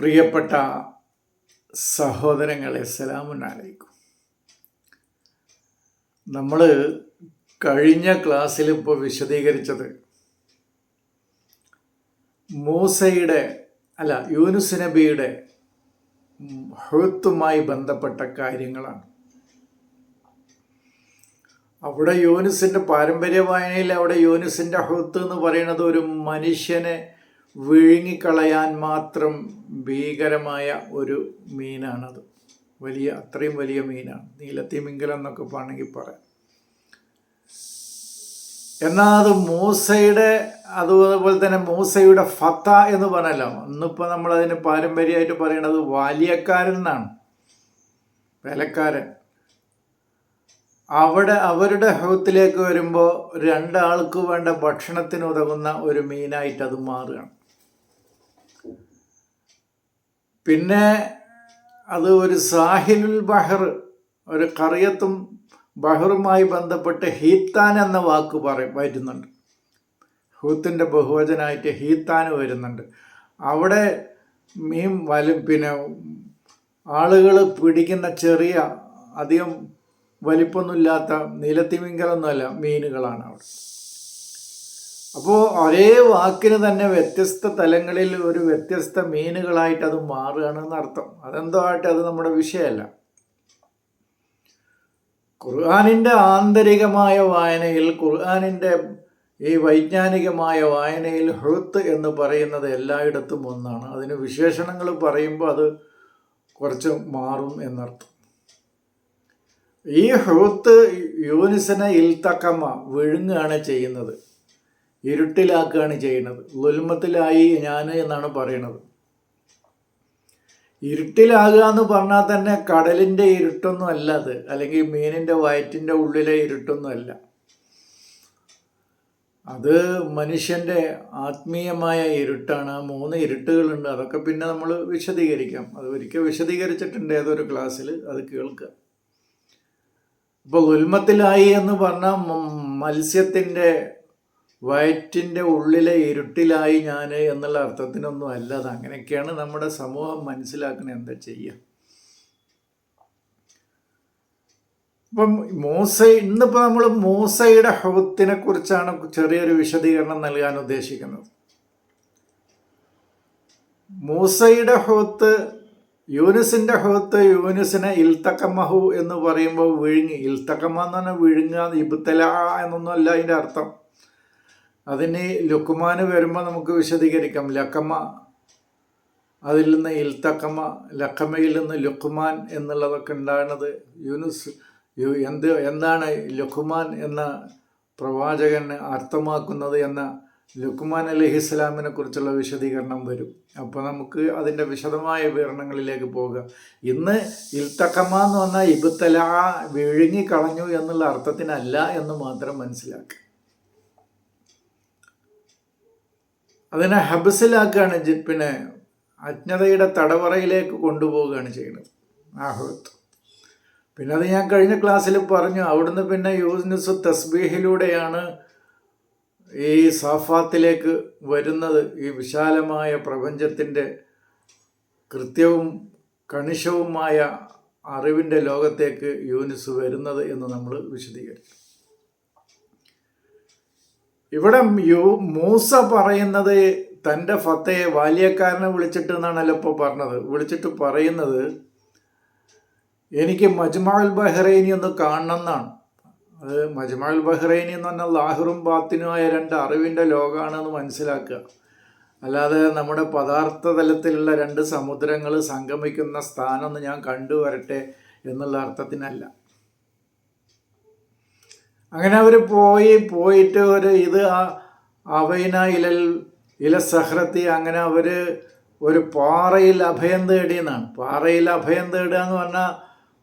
പ്രിയപ്പെട്ട സഹോദരങ്ങളെ സലാമുന്നലൈക്കും നമ്മൾ കഴിഞ്ഞ ക്ലാസ്സിൽ ഇപ്പോൾ വിശദീകരിച്ചത് മൂസയുടെ അല്ല യൂനുസ് നബിയുടെ ഹൃത്തുമായി ബന്ധപ്പെട്ട കാര്യങ്ങളാണ്. അവിടെ യൂനുസിന്റെ പാരമ്പര്യ വായനയിൽ അവിടെ യൂനുസിന്റെ ഹൃത്ത് എന്ന് പറയുന്നത് ഒരു മനുഷ്യനെ വിഴുങ്ങിക്കളയാൻ മാത്രം ഭീകരമായ ഒരു മീനാണത്. വലിയ അത്രയും വലിയ മീനാണ്. നീലത്തിമിംഗലം എന്നൊക്കെ വേണമെങ്കിൽ പറയാം. എന്നാൽ അത് മൂസയുടെ അതുപോലെ തന്നെ മൂസയുടെ ഫത്ത എന്ന് പറഞ്ഞല്ലോ. ഇന്നിപ്പോൾ നമ്മൾ അതിന് പാരമ്പര്യമായിട്ട് പറയുന്നത് വാലിയക്കാരൻ എന്നാണ്. വേലക്കാരൻ. അവിടെ അവരുടെ ഹൗത്തിലേക്ക് വരുമ്പോൾ രണ്ടാൾക്ക് വേണ്ട ഭക്ഷണത്തിന് ഉതകുന്ന ഒരു മീനായിട്ട് അത് മാറുകയാണ്. പിന്നെ അത് ഒരു സാഹിലുൽ ബഹർ ഒരു കറിയത്തും ബഹറുമായി ബന്ധപ്പെട്ട് ഹീത്താൻ എന്ന വാക്ക് പറയും വരുന്നുണ്ട്. ഹൂത്തിന്റെ ബഹുവചനായിട്ട് ഹീത്താൻ വരുന്നുണ്ട്. അവിടെ മീൻ വലും പിന്നെ ആളുകൾ പിടിക്കുന്ന ചെറിയ അധികം വലിപ്പമൊന്നുമില്ലാത്ത നീലത്തിമിങ്കലൊന്നുമല്ല മീനുകളാണ് അവിടെ. അപ്പോൾ ഒരേ വാക്കിന് തന്നെ വ്യത്യസ്ത തലങ്ങളിൽ ഒരു വ്യത്യസ്ത മീനുകളായിട്ട് അത് മാറുകയാണെന്ന് അർത്ഥം അതെന്തോ ആയിട്ട് അത് നമ്മുടെ വിഷയമല്ല. ഖുർആാനിന്റെ ആന്തരികമായ വായനയിൽ ഖുർആാനിന്റെ ഈ വൈജ്ഞാനികമായ വായനയിൽ ഹൃത്ത് എന്ന് പറയുന്നത് എല്ലായിടത്തും ഒന്നാണ്. അതിന് വിശേഷണങ്ങൾ പറയുമ്പോൾ അത് കുറച്ച് മാറും എന്നർത്ഥം. ഈ ഹൃത്ത് യൂനിസിനെ ഇൽത്തക്കമ്മ വിഴുങ്ങുകയാണ് ചെയ്യുന്നത്. ഇരുട്ടിലാക്കുകയാണ് ചെയ്യുന്നത്. ദുൽമത്തിലായി ഞാൻ എന്നാണ് പറയുന്നത് ഇരുട്ടിലാകുക എന്ന് പറഞ്ഞാൽ തന്നെ കടലിന്റെ ഇരുട്ടൊന്നും അല്ല അത്. അല്ലെങ്കിൽ മീനിന്റെ വയറ്റിന്റെ ഉള്ളിലെ ഇരുട്ടൊന്നും അല്ല. അത് മനുഷ്യന്റെ ആത്മീയമായ ഇരുട്ടാണ്. മൂന്ന് ഇരുട്ടുകളുണ്ട്. അതൊക്കെ പിന്നെ നമ്മൾ വിശദീകരിക്കാം. അത് ഒരിക്കൽ വിശദീകരിച്ചിട്ടുണ്ട് ഏതൊരു ക്ലാസ്സിൽ. അത് കേൾക്കുക. അപ്പോൾ ഉൽമത്തിലായി എന്ന് പറഞ്ഞാൽ മത്സ്യത്തിന്റെ വയറ്റിന്റെ ഉള്ളിലെ ഇരുട്ടിലായി ഞാൻ എന്നുള്ള അർത്ഥത്തിനൊന്നും അല്ല. അത് അങ്ങനെയൊക്കെയാണ് നമ്മുടെ സമൂഹം മനസ്സിലാക്കുന്നത്. എന്താ ചെയ്യുക ഇപ്പം മൂസ ഇന്നിപ്പോൾ നമ്മൾ മൂസയുടെ ഹൗത്തിനെ കുറിച്ചാണ് ചെറിയൊരു വിശദീകരണം നൽകാൻ ഉദ്ദേശിക്കുന്നത്. മൂസയുടെ ഹൗത്ത് യൂനിസിന്റെ ഹൗത്ത് യൂനുസിനെ ഇൽത്തക്കമഹു എന്ന് പറയുമ്പോൾ വിഴുങ്ങി. ഇൽത്തക്കമ എന്ന് പറഞ്ഞാൽ വിഴുങ്ങുക ഇബുത്തല എന്നൊന്നും അല്ല അതിന്റെ അർത്ഥം. അതിന് ലുക്കുമാന് വരുമ്പോൾ നമുക്ക് വിശദീകരിക്കാം. ലക്കമ്മ അതിൽ നിന്ന് ഇൽത്തക്കമ്മ ലക്കമ്മയിൽ നിന്ന് ലുക്കുമാൻ എന്നുള്ളതൊക്കെ ഉണ്ടാകുന്നത് യൂനുസ് എന്ത് എന്താണ് ലുക്കുമാൻ എന്ന പ്രവാചകൻ അർത്ഥമാക്കുന്നത് എന്ന ലുക്കുമാൻ അലഹി ഇസ്ലാമിനെ കുറിച്ചുള്ള വിശദീകരണം വരും. അപ്പോൾ നമുക്ക് അതിന്റെ വിശദമായ വിവരണങ്ങളിലേക്ക് പോകുക ഇന്ന് ഇൽത്തക്കമ്മ എന്ന് പറഞ്ഞാൽ ഇബുത്തല വിഴുങ്ങി കളഞ്ഞു എന്നുള്ള അർത്ഥത്തിനല്ല എന്ന് മാത്രം മനസ്സിലാക്കുക അതിനെ ഹബസിലാക്കുകയാണ് പിന്നെ അജ്ഞതയുടെ തടവറയിലേക്ക് കൊണ്ടുപോവുകയാണ് ചെയ്യുന്നത് ആഹുത്ത് പിന്നെ അത് ഞാൻ കഴിഞ്ഞ ക്ലാസ്സിൽ പറഞ്ഞു അവിടുന്ന് പിന്നെ യൂസ്നുസ് തസ്ബീഹിലൂടെയാണ് ഈ സാഫാത്തിലേക്ക് വരുന്നത്. ഈ വിശാലമായ പ്രപഞ്ചത്തിന്റെ കൃത്യവും കണിശവുമായ അറിവിന്റെ ലോകത്തേക്ക് യൂനിസ് വരുന്നത് എന്ന് നമ്മൾ വിശദീകരിച്ചു ഇവിടെ യു മൂസ പറയുന്നത് തന്റെ ഫത്തയെ വാലിയക്കാരനെ വിളിച്ചിട്ട് എന്നാണല്ലോ ഇപ്പോൾ പറഞ്ഞത്. വിളിച്ചിട്ട് പറയുന്നത് എനിക്ക് മജ്മാൽ ബഹ്റൈനി ഒന്ന് കാണണം എന്നാണ്. അത് മജ്മാൽ ബഹ്റൈനി എന്ന് പറഞ്ഞാൽ ലാഹിറും ബാത്തിനുമായ രണ്ട് അറിവിന്റെ ലോകമാണെന്ന് മനസ്സിലാക്കുക. അല്ലാതെ നമ്മുടെ പദാർത്ഥ തലത്തിലുള്ള രണ്ട് സമുദ്രങ്ങൾ സംഗമിക്കുന്ന സ്ഥാനം ഞാൻ കണ്ടുവരട്ടെ എന്നുള്ള അർത്ഥത്തിനല്ല. അങ്ങനെ അവർ പോയി പോയിട്ട് ഒരു ഇത് അവൈന ഇലൽ ഇല സഹ്രത്തി അങ്ങനെ അവർ ഒരു പാറയിൽ അഭയം തേടി എന്നാണ്. പാറയിൽ അഭയം തേടുക എന്ന് പറഞ്ഞാൽ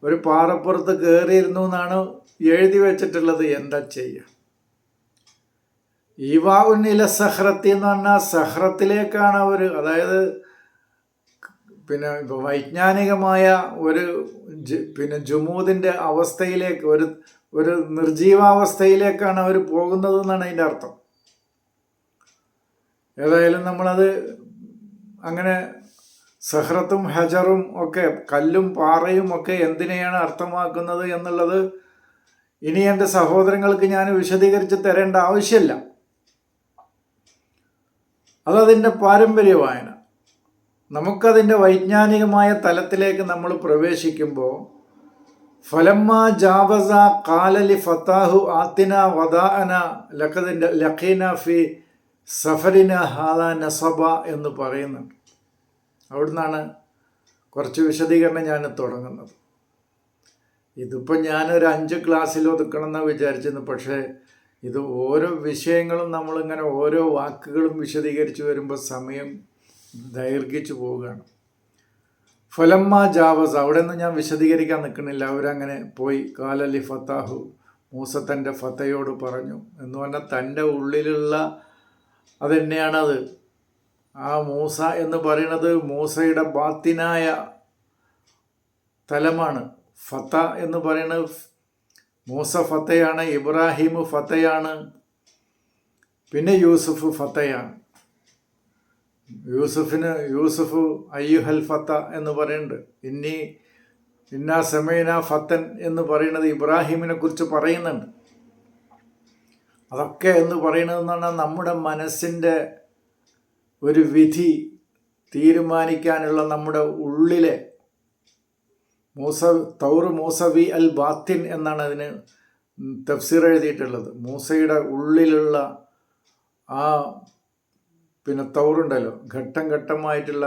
ഒരു പാറപ്പുറത്ത് കയറിയിരുന്നു എന്നാണ് എഴുതി വെച്ചിട്ടുള്ളത്. എന്താ ചെയ്യുക ഈവാവുൻ ഇല സഹ്രത്തി എന്ന് പറഞ്ഞാൽ സഹ്രത്തിലേക്കാണ് അവർ അതായത് പിന്നെ വൈജ്ഞാനികമായ ഒരു പിന്നെ ജുമൂദിന്റെ അവസ്ഥയിലേക്ക് ഒരു ഒരു നിർജീവാവസ്ഥയിലേക്കാണ് അവർ പോകുന്നത് എന്നാണ് അതിന്റെ അർത്ഥം. ഏതായാലും നമ്മളത് അങ്ങനെ സഹ്രത്തും ഹജറും ഒക്കെ കല്ലും പാറയും ഒക്കെ എന്തിനെയാണ് അർത്ഥമാക്കുന്നത് എന്നുള്ളത് ഇനി എന്റെ സഹോദരങ്ങൾക്ക് ഞാൻ വിശദീകരിച്ച് തരേണ്ട ആവശ്യമില്ല. അതതിന്റെ പാരമ്പര്യ വായന നമുക്കതിന്റെ വൈജ്ഞാനികമായ തലത്തിലേക്ക് നമ്മൾ പ്രവേശിക്കുമ്പോൾ ഫലമ്മ ജാവസ കാലലി ഫി നസബ എന്ന് പറയുന്നുണ്ട്. അവിടുന്നാണ് കുറച്ച് വിശദീകരണം ഞാൻ തുടങ്ങുന്നത്. ഇതിപ്പോൾ ഞാനൊരു അഞ്ച് ക്ലാസ്സിൽ ഒതുക്കണമെന്നാണ് വിചാരിച്ചിരുന്നു പക്ഷേ ഇത് ഓരോ വിഷയങ്ങളും നമ്മളിങ്ങനെ ഓരോ വാക്കുകളും വിശദീകരിച്ച് വരുമ്പോൾ സമയം ദൈർഘിച്ചു പോവുകയാണ്. ഫലമ്മ ജാവസ്. അവിടെ നിന്ന് ഞാൻ വിശദീകരിക്കാൻ നിൽക്കുന്നില്ല. അവരങ്ങനെ പോയി കാലലി ഫത്താഹു മൂസ തന്റെ ഫത്തയോട് പറഞ്ഞു. എന്ന് പറഞ്ഞാൽ തന്റെ ഉള്ളിലുള്ള അതെന്നെയാണത്. ആ മൂസ എന്ന് പറയുന്നത് മൂസയുടെ ബാത്തിനായ തലമാണ്. ഫത്ത എന്ന് പറയുന്നത് മൂസ ഫത്തയാണ് ഇബ്രാഹിം ഫത്തയാണ് പിന്നെ യൂസുഫ് ഫത്തയാണ്. യൂസുഫിന് യൂസുഫ് അയ്യുഹൽ ഫത്ത എന്ന് പറയുന്നുണ്ട്. ഇന്നി ഇന്ന സമീന ഫത്തൻ എന്ന് പറയുന്നത് ഇബ്രാഹിമിനെ കുറിച്ച് പറയുന്നുണ്ട്. അതൊക്കെ എന്ന് പറയുന്നതെന്ന് പറഞ്ഞാൽ നമ്മുടെ മനസ്സിന്റെ ഒരു വിധി തീരുമാനിക്കാനുള്ള നമ്മുടെ ഉള്ളിലെ മൂസ തൗറ് മൂസവി അൽ ബാത്തിൻ എന്നാണ് അതിന് തഫ്സീർ എഴുതിയിട്ടുള്ളത്. മൂസയുടെ ഉള്ളിലുള്ള ആ പിന്നെ തൗറുണ്ടല്ലോ. ഘട്ടം ഘട്ടമായിട്ടുള്ള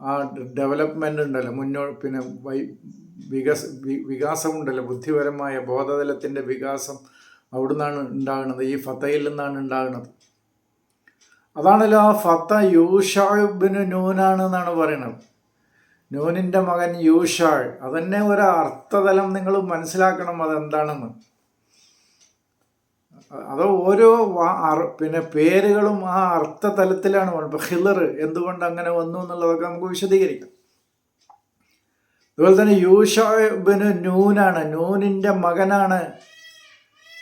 ആ ഡെവലപ്മെന്റ് ഉണ്ടല്ലോ. മുന്നോ പിന്നെ വൈ വികസ വികാസമുണ്ടല്ലോ. ബുദ്ധിപരമായ ബോധതലത്തിന്റെ വികാസം അവിടുന്നാണ് ഉണ്ടാകുന്നത്. ഈ ഫത്തയിൽ നിന്നാണ് ഉണ്ടാകുന്നത്. അതാണല്ലോ ആ ഫത്ത യൂഷാബിന് നൂനാണ് എന്നാണ് പറയുന്നത്. നൂനിന്റെ മകൻ യൂഷാൾ അതന്നെ ഒരു അർത്ഥതലം നിങ്ങൾ മനസ്സിലാക്കണം അതെന്താണെന്ന്. അത് ഓരോ പിന്നെ പേരുകളും ആ അർത്ഥതലത്തിലാണ് ഇപ്പം ഹിലർ എന്തുകൊണ്ട് അങ്ങനെ വന്നു എന്നുള്ളതൊക്കെ നമുക്ക് വിശദീകരിക്കാം. അതുപോലെ തന്നെ യൂഷാബിന് നൂനാണ്. നൂനിന്റെ മകനാണ്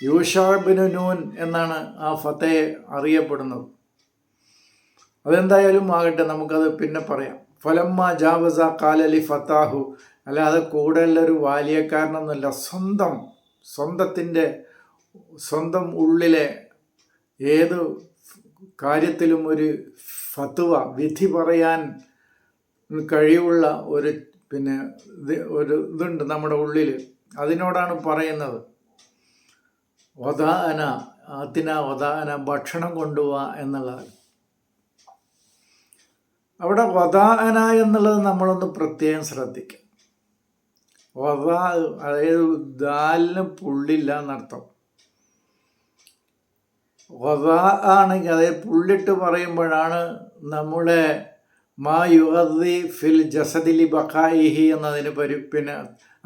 യൂഷാബിന് നൂൻ എന്നാണ് ആ ഫത്തയെ അറിയപ്പെടുന്നത്. അതെന്തായാലും ആകട്ടെ നമുക്കത് പിന്നെ പറയാം. ഫലമ്മ ജാവസ കാലലി ഫത്താഹു. അല്ലാതെ കൂടുതലൊരു വാലിയക്കാരനൊന്നുമല്ല. സ്വന്തം സ്വന്തത്തിന്റെ സ്വന്തം ഉള്ളിലെ ഏത് കാര്യത്തിലും ഒരു ഫത്വ വിധി പറയാൻ കഴിവുള്ള ഒരു പിന്നെ ഒരു ഇതുണ്ട് നമ്മുടെ ഉള്ളിൽ അതിനോടാണ് പറയുന്നത്. ഒതാന അതിന ഒതാന ഭക്ഷണം കൊണ്ടുപോവാ എന്നുള്ളത്. അവിടെ വധാന എന്നുള്ളത് നമ്മളൊന്ന് പ്രത്യേകം ശ്രദ്ധിക്കുക വധാ അതായത് ദാലിന് പുള്ളില്ല എന്നർത്ഥം. വദാ ആണെങ്കിൽ അതായത് പുള്ളിട്ട് പറയുമ്പോഴാണ് നമ്മുടെ മാ യുഹദി ഫിൽ ജസദിലി ബഖായിഹി എന്നതിന് പരി പിന്നെ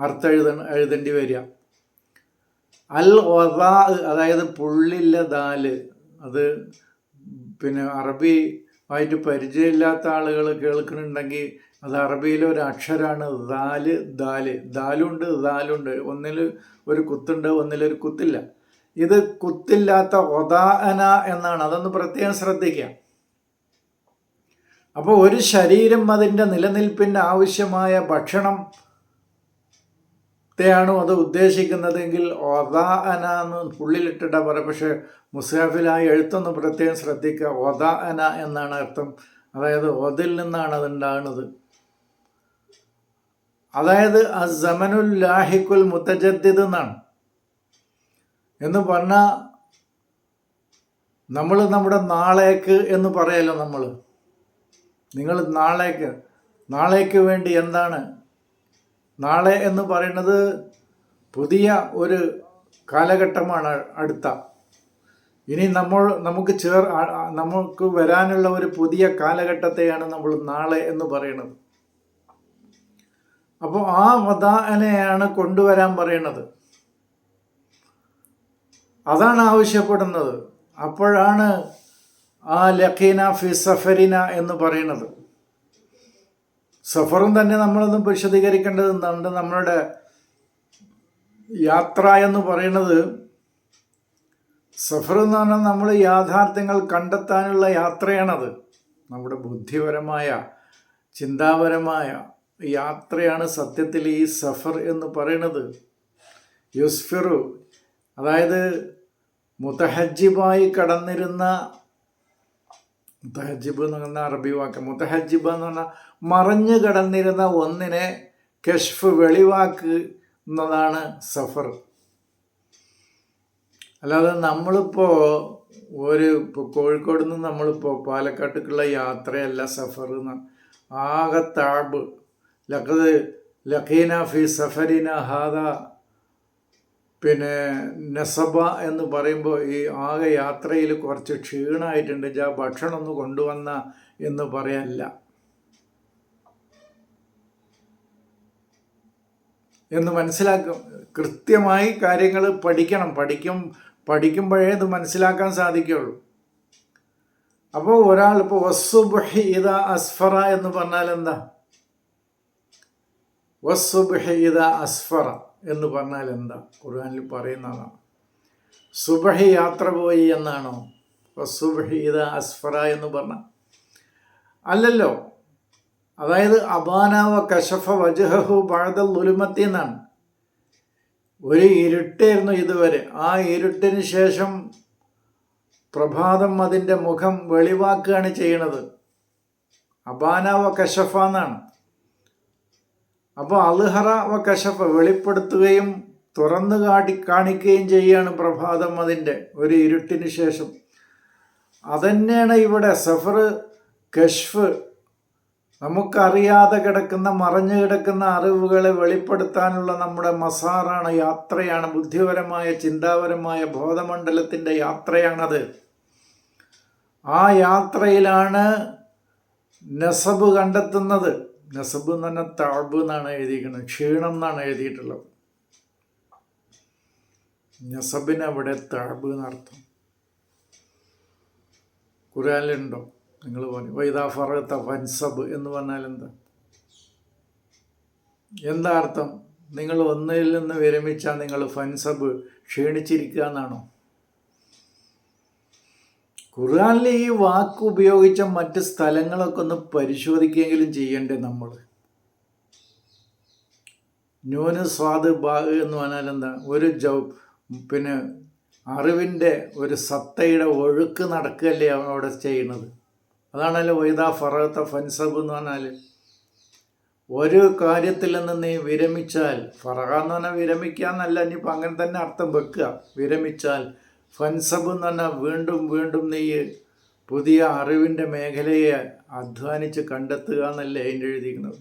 അർത്ഥം എഴുത എഴുതേണ്ടി വരിക. അൽ വദാ അതായത് പുള്ളില്ല ദാൽ. അത് പിന്നെ അറബി ആയിട്ട് പരിചയമില്ലാത്ത ആളുകൾ കേൾക്കുന്നുണ്ടെങ്കിൽ അത് അറബിയിലെ ഒരു അക്ഷരമാണ് ദാൽ ദാൽ. ദാലുണ്ട് ദാലുണ്ട്. ഒന്നിൽ ഒരു കുത്തുണ്ട് ഒന്നിലൊരു കുത്തില്ല. ഇത് കുത്തില്ലാത്ത ഒതാന എന്നാണ്. അതൊന്ന് പ്രത്യേകം ശ്രദ്ധിക്കുക. അപ്പോൾ ഒരു ശരീരം അതിന്റെ നിലനിൽപ്പിന് ആവശ്യമായ ഭക്ഷണം ത്തെയാണോ അത് ഉദ്ദേശിക്കുന്നതെങ്കിൽ ഒതാഅന എന്ന് പുള്ളിലിട്ടിട്ടാ പറ പക്ഷേ മുസാഫിൽ ആ എഴുത്തൊന്ന് പ്രത്യേകം ശ്രദ്ധിക്കുക. ഒതാഅന എന്നാണ് അർത്ഥം. അതായത് ഒതിൽ നിന്നാണ് അത് ഉണ്ടാകുന്നത് അതായത് അസമനുൽ ലാഹിക്കുൽ മുത്തജദ്ദിദ് എന്നാണ്. എന്ന് പറഞ്ഞാൽ നമ്മൾ നമ്മുടെ നാളേക്ക് എന്ന് പറയല്ലോ നമ്മൾ നിങ്ങൾ നാളേക്ക്. നാളേക്ക് വേണ്ടി എന്താണ്? നാളെ എന്ന് പറയുന്നത് പുതിയ ഒരു കാലഘട്ടമാണ് അടുത്ത. ഇനി നമ്മൾ നമുക്ക് ചേർ നമുക്ക് വരാനുള്ള ഒരു പുതിയ കാലഘട്ടത്തെയാണ് നമ്മൾ നാളെ എന്ന് പറയുന്നത് അപ്പോൾ ആ വദാനെയാണ് കൊണ്ടുവരാൻ പറയുന്നത് അതാണ് ആവശ്യപ്പെടുന്നത്. അപ്പോഴാണ് ആ ലഖീന ഫി സഫരിന എന്ന് പറയുന്നത്. സഫറും തന്നെ നമ്മളൊന്നും വിശദീകരിക്കേണ്ടതുണ്ട് നമ്മളുടെ യാത്ര എന്ന് പറയുന്നത് സഫർ എന്ന് പറഞ്ഞാൽ നമ്മൾ യാഥാർത്ഥ്യങ്ങൾ കണ്ടെത്താനുള്ള യാത്രയാണത്. നമ്മുടെ ബുദ്ധിപരമായ ചിന്താപരമായ യാത്രയാണ് സത്യത്തിൽ ഈ സഫർ എന്ന് പറയുന്നത്. യുസ്ഫിറു അതായത് മുത്തഹജിബായി കടന്നിരുന്ന മുത്തഹജിബ് എന്ന് പറഞ്ഞ അറബി വാക്ക് മുത്തഹജിബ് എന്ന് പറഞ്ഞാൽ മറഞ്ഞു കടന്നിരുന്ന ഒന്നിനെ കഷ്ഫ് വെളിവാക്കുന്നതാണ് സഫർ. അല്ലാതെ നമ്മളിപ്പോൾ ഒരു ഇപ്പോൾ കോഴിക്കോട് നിന്ന് നമ്മളിപ്പോൾ പാലക്കാട്ടേക്കുള്ള യാത്രയല്ല സഫർ എന്ന് ആകെ താബ് ലഖത് ലഖീന ഫി സഫരിന ഹാദ. പിന്നെ നെസബ എന്ന് പറയുമ്പോൾ ഈ ആകെ യാത്രയിൽ കുറച്ച് ക്ഷീണമായിട്ടുണ്ട്. ജാ ഭക്ഷണം ഒന്ന് കൊണ്ടുവന്ന എന്ന് പറയല്ല. എന്ന് മനസ്സിലാക്കും. കൃത്യമായി കാര്യങ്ങൾ പഠിക്കണം. പഠിക്കും പഠിക്കുമ്പോഴേ ഇത് മനസ്സിലാക്കാൻ സാധിക്കുള്ളൂ. അപ്പോൾ ഒരാൾ ഇപ്പോൾ വസ്സുബഹി ഇത അസ്ഫറ എന്ന് പറഞ്ഞാൽ എന്താ? വസ്സുബഹി ഇത അസ്ഫറ. എന്ന് പറഞ്ഞാൽ എന്താ? ഖുർആാനിൽ പറയുന്നതാണ് സുബഹി യാത്ര പോയി എന്നാണോ? സുബഹി ഇത് അസ്ഫറ എന്ന് പറഞ്ഞ അല്ലല്ലോ. അതായത് അബാനാവ കശഫ വജഹു ബഴദൽ ഉലുമത്തി എന്നാണ്. ഒരു ഇരുട്ടായിരുന്നു ഇതുവരെ. ആ ഇരുട്ടിന് ശേഷം പ്രഭാതം അതിന്റെ മുഖം വെളിവാക്കുകയാണ് ചെയ്യണത് അബാനാവ കശഫ എന്നാണ്. അപ്പോൾ അൽഹറ വ കശഫ വെളിപ്പെടുത്തുകയും തുറന്നു കാട്ടി കാണിക്കുകയും ചെയ്യുകയാണ് പ്രഭാതം അതിന്റെ ഒരു ഇരുട്ടിന് ശേഷം. അതന്നെയാണ് ഇവിടെ സഫർ കഷ്ഫ് നമുക്കറിയാതെ കിടക്കുന്ന മറഞ്ഞു കിടക്കുന്ന അറിവുകളെ വെളിപ്പെടുത്താനുള്ള നമ്മുടെ മസാറാണ് യാത്രയാണ് ബുദ്ധിപരമായ ചിന്താപരമായ ബോധമണ്ഡലത്തിന്റെ യാത്രയാണത്. ആ യാത്രയിലാണ് നസബ് കണ്ടെത്തുന്നത്. നസബ് എന്ന് പറഞ്ഞാൽ താഴ്ബ് എന്നാണ് എഴുതിയിരിക്കുന്നത് ക്ഷീണം എന്നാണ് എഴുതിയിട്ടുള്ളത്. നസബിന് അവിടെ താഴ്ബ് എന്നർത്ഥം ഖുറാനിലുണ്ടോ നിങ്ങൾ പറഞ്ഞു വൈദാ ഫറത്ത വൻസബ് എന്ന് പറഞ്ഞാൽ എന്താ? എന്താ അർത്ഥം? നിങ്ങൾ ഒന്നിൽ നിന്ന് വിരമിച്ചാൽ നിങ്ങൾ ഫൻസബ് ക്ഷീണിച്ചിരിക്കുക എന്നാണോ? ഖുർആാനിലെ ഈ വാക്ക് ഉപയോഗിച്ച മറ്റ് സ്ഥലങ്ങളൊക്കെ ഒന്ന് പരിശോധിക്കുകയെങ്കിലും ചെയ്യണ്ടേ നമ്മൾ ന്യൂന സ്വാദ് ബാഗ് എന്ന് പറഞ്ഞാൽ എന്താ? ഒരു ജൗ പിന്നെ അറിവിന്റെ ഒരു സത്തയുടെ ഒഴുക്ക് നടക്കുകയല്ലേ അവിടെ ചെയ്യുന്നത്. അതാണല്ലോ വൈദാ ഫറത്ത ഫൻസബ് എന്ന് പറഞ്ഞാൽ ഒരു കാര്യത്തിൽ നിന്ന് നീ വിരമിച്ചാൽ ഫറഹ എന്ന് പറഞ്ഞാൽ വിരമിക്കുക എന്നല്ല ഇനിയിപ്പോൾ അങ്ങനെ തന്നെ അർത്ഥം വെക്കുക. വിരമിച്ചാൽ ഫൻസബ് എന്ന് പറഞ്ഞാൽ വീണ്ടും വീണ്ടും നീ പുതിയ അറിവിന്റെ മേഖലയെ അധ്വാനിച്ച് കണ്ടെത്തുക എന്നല്ലേ അതിന്റെ എഴുതിയിരിക്കുന്നത്?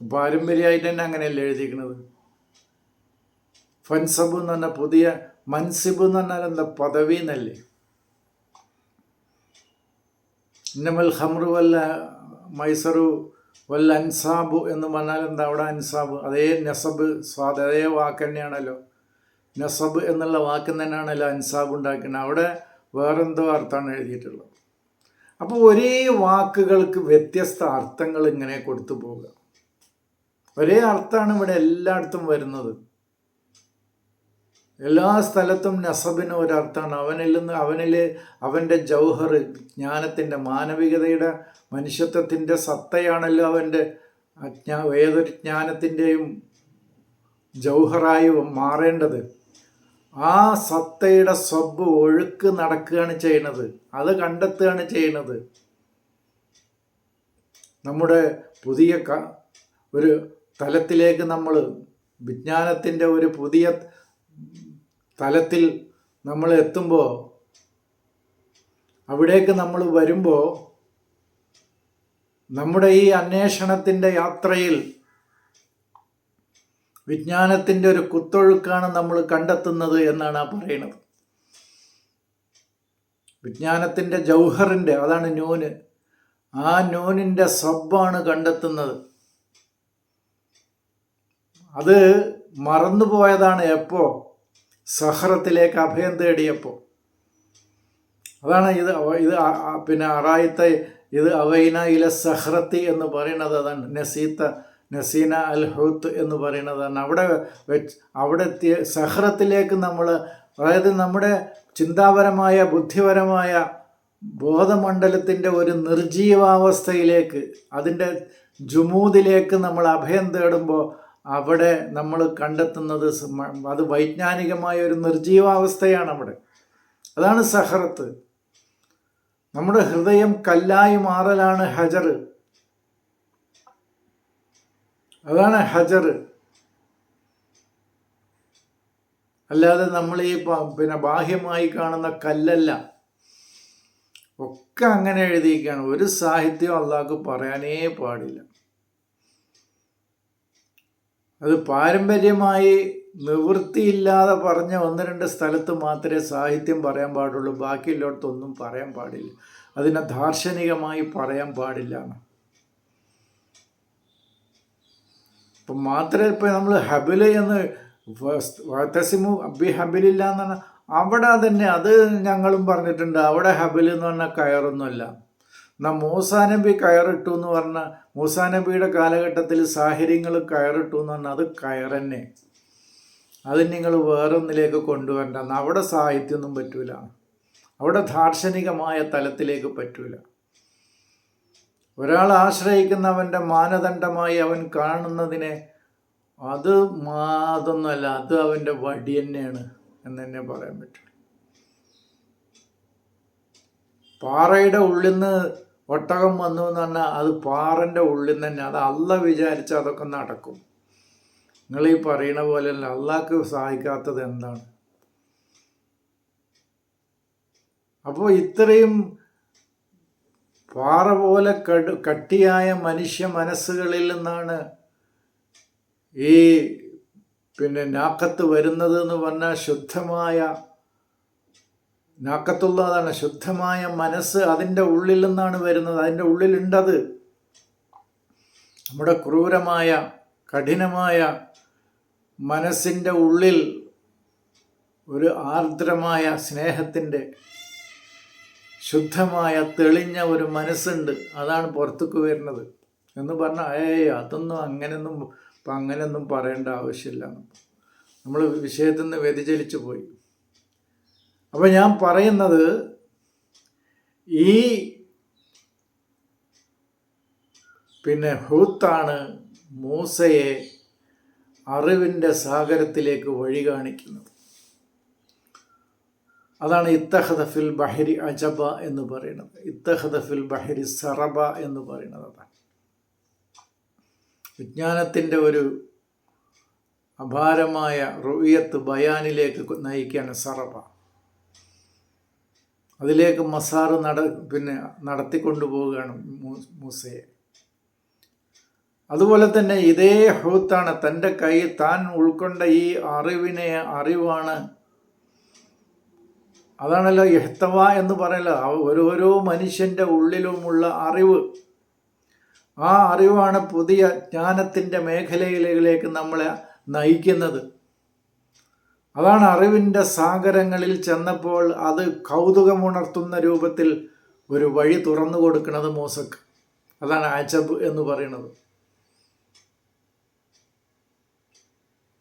പാരമ്പര്യമായിട്ട് തന്നെ അങ്ങനെയല്ലേ എഴുതിയിരിക്കുന്നത്? ഫൻസബ് എന്ന് പറഞ്ഞാൽ പുതിയ മൻസിബ് എന്ന് പറഞ്ഞാൽ എന്താ പദവി എന്നല്ലേ? ഇന്നമൽ ഹമ്രു വല്ല മൈസറു വല്ല അൻസാബു എന്ന് പറഞ്ഞാൽ എന്താ അവിടെ അൻസാബ്? അതേ നെസബ് സ്വാദ് അതേ വാക്ക് തന്നെയാണല്ലോ നസബ് എന്നുള്ള വാക്ക് അല്ല അൻസാബ് ഉണ്ടാക്കുന്നത്. അവിടെ വേറെന്തോ അർത്ഥമാണ് എഴുതിയിട്ടുള്ളത്. അപ്പോൾ ഒരേ വാക്കുകൾക്ക് വ്യത്യസ്ത അർത്ഥങ്ങൾ ഇങ്ങനെ കൊടുത്തു പോവുക. ഒരേ അർത്ഥമാണ് ഇവിടെ എല്ലായിടത്തും വരുന്നത്. എല്ലാ സ്ഥലത്തും നസബിന് ഒരർത്ഥമാണ്. അവനിൽ നിന്ന് അവനിൽ അവന്റെ ജൗഹർ ജ്ഞാനത്തിന്റെ മാനവികതയുടെ മനുഷ്യത്വത്തിന്റെ സത്തയാണല്ലോ അവന്റെ ഏതൊരു ജ്ഞാനത്തിന്റെയും ജൗഹറായി മാറേണ്ടത്. ആ സത്തയുടെ സ്വബ് ഒഴുക്ക് നടക്കുകയാണ് ചെയ്യുന്നത്. അത് കണ്ടെത്തുകയാണ് ചെയ്യുന്നത്. നമ്മുടെ പുതിയ ഒരു തലത്തിലേക്ക് നമ്മൾ വിജ്ഞാനത്തിന്റെ ഒരു പുതിയ തലത്തിൽ നമ്മൾ എത്തുമ്പോൾ അവിടേക്ക് നമ്മൾ വരുമ്പോൾ നമ്മുടെ ഈ അന്വേഷണത്തിന്റെ യാത്രയിൽ വിജ്ഞാനത്തിന്റെ ഒരു കുത്തൊഴുക്കാണ് നമ്മൾ കണ്ടെത്തുന്നത് എന്നാണ് ആ പറയുന്നത് വിജ്ഞാനത്തിന്റെ ജൗഹറിന്റെ അതാണ് നൂന്. ആ നൂനിന്റെ സബ്ബാണ് കണ്ടെത്തുന്നത്. അത് മറന്നുപോയതാണ് എപ്പോ? സഹറത്തിലേക്ക് അഭയം തേടിയപ്പോൾ അതാണ് ഇത് ഇത് പിന്നെ അറായത്തെ ഇത് അവൈന ഇല സഹ്രത്തി എന്ന് പറയുന്നത് അതാണ്. നസീത്ത നസീന അൽ ഹൂത്ത് എന്ന് പറയുന്നതാണ്. അവിടെ വെച്ച് അവിടെ എത്തിയ സഹ്റത്തിലേക്ക് നമ്മൾ അതായത് നമ്മുടെ ചിന്താപരമായ ബുദ്ധിപരമായ ബോധമണ്ഡലത്തിന്റെ ഒരു നിർജീവാവസ്ഥയിലേക്ക് അതിന്റെ ജുമൂദിലേക്ക് നമ്മൾ അഭയം തേടുമ്പോൾ അവിടെ നമ്മൾ കണ്ടെത്തുന്നത് അത് വൈജ്ഞാനികമായ ഒരു നിർജീവാവസ്ഥയാണ് അവിടെ. അതാണ് സഹറത്ത്. നമ്മുടെ ഹൃദയം കല്ലായി മാറലാണ് ഹജർ അതാണ് ഹജർ. അല്ലാതെ നമ്മൾ ഈ പിന്നെ ബാഹ്യമായി കാണുന്ന കല്ലല്ല. ഒക്കെ അങ്ങനെ എഴുതിയിരിക്കുകയാണ്. ഒരു സാഹിത്യം അള്ളാഹ്ക്ക് പറയാനേ പാടില്ല. അത് പാരമ്പര്യമായി നിവൃത്തിയില്ലാതെ പറഞ്ഞ ഒന്ന് രണ്ട് സ്ഥലത്ത് മാത്രമേ സാഹിത്യം പറയാൻ പാടുള്ളൂ. ബാക്കിയുള്ളിടത്തൊന്നും പറയാൻ പാടില്ല. അതിനെ ദാർശനികമായി പറയാൻ പാടില്ല എന്ന് ഇപ്പം മാത്രമേ ഇപ്പം നമ്മൾ ഹബിൽ എന്ന് വത്തസിമു അബി ഹബിലില്ല എന്നാണ് അവിടെ തന്നെ അത് ഞങ്ങളും പറഞ്ഞിട്ടുണ്ട്. അവിടെ ഹബിൽ എന്ന് പറഞ്ഞാൽ കയറൊന്നുമല്ല. എന്നാൽ മൂസാനബി കയറിട്ടു എന്ന് പറഞ്ഞാൽ മൂസാനബിയുടെ കാലഘട്ടത്തിൽ സാഹചര്യങ്ങൾ കയറിട്ടു എന്ന് പറഞ്ഞാൽ അത് കയറന്നെ അത് നിങ്ങൾ വേറൊന്നിലേക്ക് കൊണ്ടുവരണ്ട. അവിടെ സാഹിത്യമൊന്നും പറ്റൂല. അവിടെ ദാർശനികമായ തലത്തിലേക്ക് പറ്റൂല. ഒരാൾ ആശ്രയിക്കുന്നവന്റെ മാനദണ്ഡമായി അവൻ കാണുന്നതിനെ അത് അതൊന്നുമല്ല അത് അവന്റെ വടി തന്നെയാണ് എന്ന് തന്നെ പറയാൻ പറ്റും. പാറയുടെ ഉള്ളിൽ നിന്ന് ഒട്ടകം വന്നു എന്ന് പറഞ്ഞാൽ അത് പാറന്റെ ഉള്ളിൽ നിന്ന് തന്നെ അത് അല്ല വിചാരിച്ച് അതൊക്കെ നടക്കും. നിങ്ങൾ ഈ പറയണ പോലെയല്ല അള്ളാഹ്ക്ക് സഹായിക്കാത്തത് എന്താണ്? അപ്പോൾ ഇത്രയും പാറ പോലെ കടു കട്ടിയായ മനുഷ്യ മനസ്സുകളിൽ നിന്നാണ് ഈ പിന്നെ നാക്കത്ത് വരുന്നത് എന്ന് പറഞ്ഞാൽ ശുദ്ധമായ നാക്കത്തുള്ളതാണ് ശുദ്ധമായ മനസ്സ് അതിന്റെ ഉള്ളിൽ നിന്നാണ് വരുന്നത്. അതിന്റെ ഉള്ളിലുണ്ടത്. നമ്മുടെ ക്രൂരമായ കഠിനമായ മനസ്സിന്റെ ഉള്ളിൽ ഒരു ആർദ്രമായ സ്നേഹത്തിന്റെ ശുദ്ധമായ തെളിഞ്ഞ ഒരു മനസ്സുണ്ട്. അതാണ് പുറത്തേക്ക് വരുന്നത്. എന്ന് പറഞ്ഞാൽ ഏയ് അതൊന്നും അങ്ങനെയൊന്നും ഇപ്പം അങ്ങനെയൊന്നും പറയേണ്ട ആവശ്യമില്ല. നമ്മൾ വിഷയത്തിൽ നിന്ന് വ്യതിചലിച്ചു പോയി. അപ്പം ഞാൻ പറയുന്നത് ഈ പിന്നെ ഹൂത്താണ് മൂസയെ അറിവിന്റെ സാഗരത്തിലേക്ക് വഴി കാണിക്കുന്നത്. അതാണ് ഇത്തഹദഫിൽ ബഹരി അജബ എന്ന് പറയുന്നത്. ഇത്തഹദഫിൽ ബഹരി സറബ എന്ന് പറയുന്നത് അതാണ്. വിജ്ഞാനത്തിന്റെ ഒരു അപാരമായ റുയത്ത് ബയാനിലേക്ക് നയിക്കുകയാണ് സറബ. അതിലേക്ക് മസാറ് നട പിന്നെ നടത്തിക്കൊണ്ടു പോവുകയാണ് മൂസയെ. അതുപോലെ തന്നെ ഇതേ ഹൂത്താണ് തന്റെ കൈ താൻ ഉൾക്കൊണ്ട ഈ അറിവിനെ അറിവാണ് അതാണല്ലോ എഹ്തവ എന്ന് പറയല ഓരോരോ മനുഷ്യന്റെ ഉള്ളിലുമുള്ള അറിവ്. ആ അറിവാണ് പുതിയ ജ്ഞാനത്തിന്റെ മേഖലയിലേക്ക് നമ്മളെ നയിക്കുന്നത്. അതാണ് അറിവിന്റെ സാഗരങ്ങളിൽ ചെന്നപ്പോൾ അത് കൗതുകമുണർത്തുന്ന രൂപത്തിൽ ഒരു വഴി തുറന്നു കൊടുക്കുന്നത് മോസക്ക്. അതാണ് അജബ് എന്ന് പറയുന്നത്.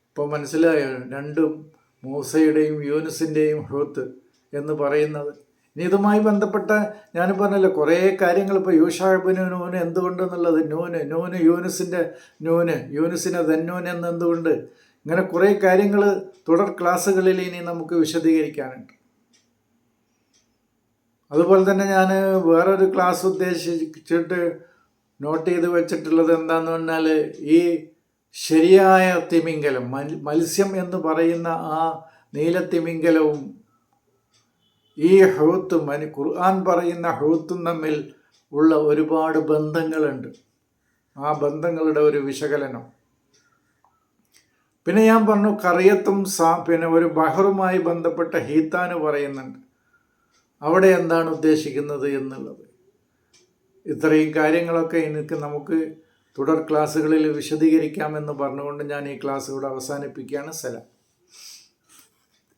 ഇപ്പോൾ മനസ്സിലായോ? രണ്ടും മൂസയുടെയും യൂനുസിന്റെയും ഹൂത്ത് എന്ന് പറയുന്നത്. ഇനി ഇതുമായി ബന്ധപ്പെട്ട ഞാൻ പറഞ്ഞല്ലോ കുറേ കാര്യങ്ങൾ ഇപ്പോൾ യൂഷാബിന് നൂന് എന്തുകൊണ്ടെന്നുള്ളത്? നൂന് നൂന് യൂനുസിന്റെ നൂന് യൂനുസിനെ ധന്നൂന് എന്ന് എന്തുകൊണ്ട് ഇങ്ങനെ കുറേ കാര്യങ്ങൾ തുടർ ക്ലാസ്സുകളിൽ ഇനി നമുക്ക് വിശദീകരിക്കാനുണ്ട്. അതുപോലെ തന്നെ ഞാൻ വേറൊരു ക്ലാസ് ഉദ്ദേശിച്ചിട്ട് നോട്ട് ചെയ്ത് വെച്ചിട്ടുള്ളത് എന്താന്ന് പറഞ്ഞാൽ ഈ ശരിയായ തിമിംഗലം മത്സ്യം എന്ന് പറയുന്ന ആ നീലത്തിമിംഗലവും ഈ ഹൂത്തും അനി ഖുർആൻ പറയുന്ന ഹൗത്തും തമ്മിൽ ഉള്ള ഒരുപാട് ബന്ധങ്ങളുണ്ട്. ആ ബന്ധങ്ങളുടെ ഒരു വിശകലനം. പിന്നെ ഞാൻ പറഞ്ഞു കറിയത്തും സാ പിന്നെ ഒരു ബഹറുമായി ബന്ധപ്പെട്ട ഹീത്താന് പറയുന്നുണ്ട്. അവിടെ എന്താണ് ഉദ്ദേശിക്കുന്നത് എന്നുള്ളത്. ഇത്രയും കാര്യങ്ങളൊക്കെ എനിക്ക് നമുക്ക് തുടർ ക്ലാസ്സുകളിൽ വിശദീകരിക്കാമെന്ന് പറഞ്ഞുകൊണ്ട് ഞാൻ ഈ ക്ലാസ് ഇവിടെ അവസാനിപ്പിക്കുകയാണ്. സലാം.